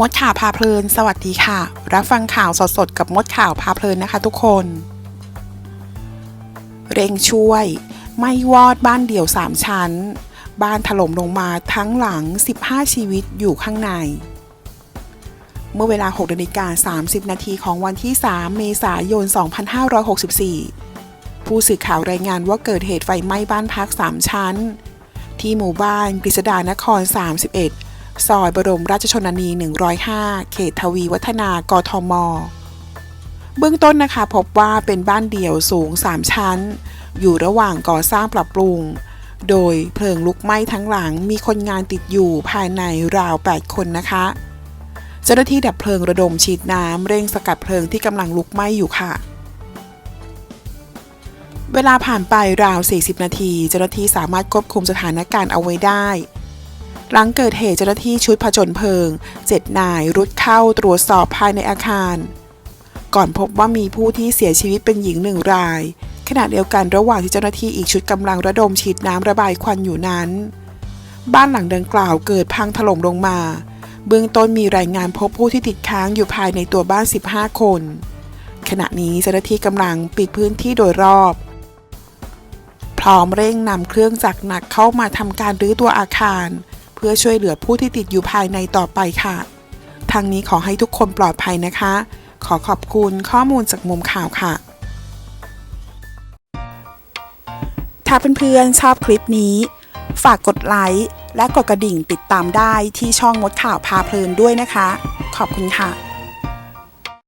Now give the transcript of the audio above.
มดข่าวพาเพลิน สวัสดีค่ะ รับฟังข่าวสดๆกับมดข่าวพาเพลินนะคะทุกคน เร่งช่วย ไม่วอดบ้านเดี่ยว 3 ชั้น บ้านถล่มลงมาทั้งหลัง 15 ชีวิตอยู่ข้างใน เมื่อเวลา6นาฬิกา30 นาทีของวันที่ 3 เมษายน 2564 ผู้สื่อข่าวรายงานว่าเกิดเหตุไฟไหม้บ้านพัก 3 ชั้น ที่หมู่บ้านกฤษดานคร 31 ซอยบรมราชชนนี 105 เขตทวีวัฒนากทม เบื้องต้นนะคะพบว่าเป็นบ้านเดี่ยวสูง 3 ชั้น อยู่ระหว่างก่อสร้างปรับปรุง โดยเพลิงลุกไหม้ทั้งหลังมีคนงานติดอยู่ภายในราว 8 คนนะคะเจ้าหน้าที่ดับเพลิงระดมฉีดน้ำเร่งสกัดเพลิงที่กำลังลุกไหม้อยู่ค่ะเวลาผ่านไปราว 40 นาที เจ้าหน้าที่สามารถควบคุมสถานการณ์เอาไว้ได้ หลังเกิดเหตุเจ้าหน้าที่ชุดผจญเพลิง7นายรุดเข้าตรวจสอบภายในอาคาร ก่อนพบว่ามีผู้ที่เสียชีวิตเป็นหญิงหนึ่งราย ขณะเดียวกันระหว่างที่เจ้าหน้าที่อีกชุดกำลังระดมฉีดน้ำระบายควันอยู่นั้น บ้านหลังดังกล่าวเกิดพังถล่มลงมา เบื้องต้นมีรายงานพบผู้ที่ติดค้างอยู่ภายในตัวบ้าน 15 คน ขณะนี้เจ้าหน้าที่กำลังปิดพื้นที่โดยรอบพร้อมเร่งนำเครื่องจักรหนักเข้ามาทำการรื้อตัวอาคาร พื่อช่วยเหลือผู้ที่ติดอยู่ภายในต่อไปค่ะทางนี้ขอให้ทุกคนปลอดภัยนะคะ ขอขอบคุณข้อมูลจากมุมข่าวค่ะ ถ้าเพื่อนๆชอบคลิปนี้ ฝากกดไลค์และกดกระดิ่งติดตามได้ที่ช่องมดข่าวพาเพลินด้วยนะคะ ขอบคุณค่ะ